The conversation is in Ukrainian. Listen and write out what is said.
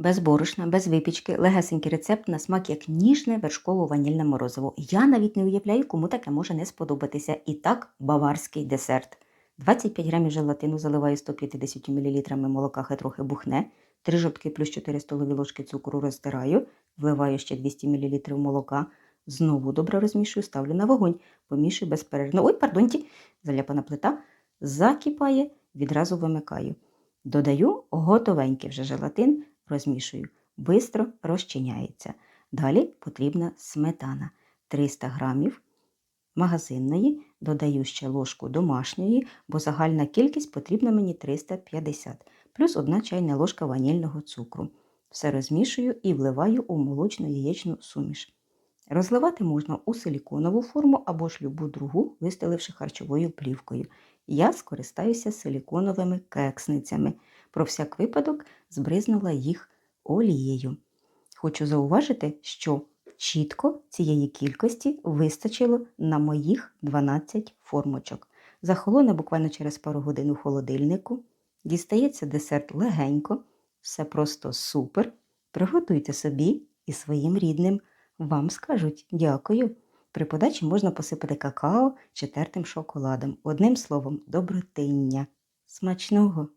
Без борошна, без випічки, легесенький рецепт на смак як ніжне вершково-ванільне морозиво. Я навіть не уявляю, кому таке може не сподобатися. І так, баварський десерт. 25 грамів желатину заливаю 150 мл молока, хай трохи бухне. 3 жовтки плюс 4 столові ложки цукру розтираю, вливаю ще 200 мл молока. Знову добре розмішую, ставлю на вогонь, помішую безперервно. Ой, пардонті, заляпана плита, закипає, відразу вимикаю. Додаю готовенький вже желатин, розмішую. Бистро розчиняється. Далі потрібна сметана 300 грамів магазинної, додаю ще ложку домашньої, бо загальна кількість потрібна мені 350, плюс 1 чайна ложка ванільного цукру. Все розмішую і вливаю у молочну яєчну суміш. Розливати можна у силіконову форму або ж любу другу, вистеливши харчовою плівкою. Я скористаюся силіконовими кексницями. Про всяк випадок збризнула їх олією. Хочу зауважити, що чітко цієї кількості вистачило на моїх 12 формочок. Захолоне буквально через пару годин у холодильнику. Дістається десерт легенько, все просто супер. Приготуйте собі і своїм рідним. Вам скажуть дякую. При подачі можна посипати какао чи тертим шоколадом. Одним словом, добротиння. Смачного!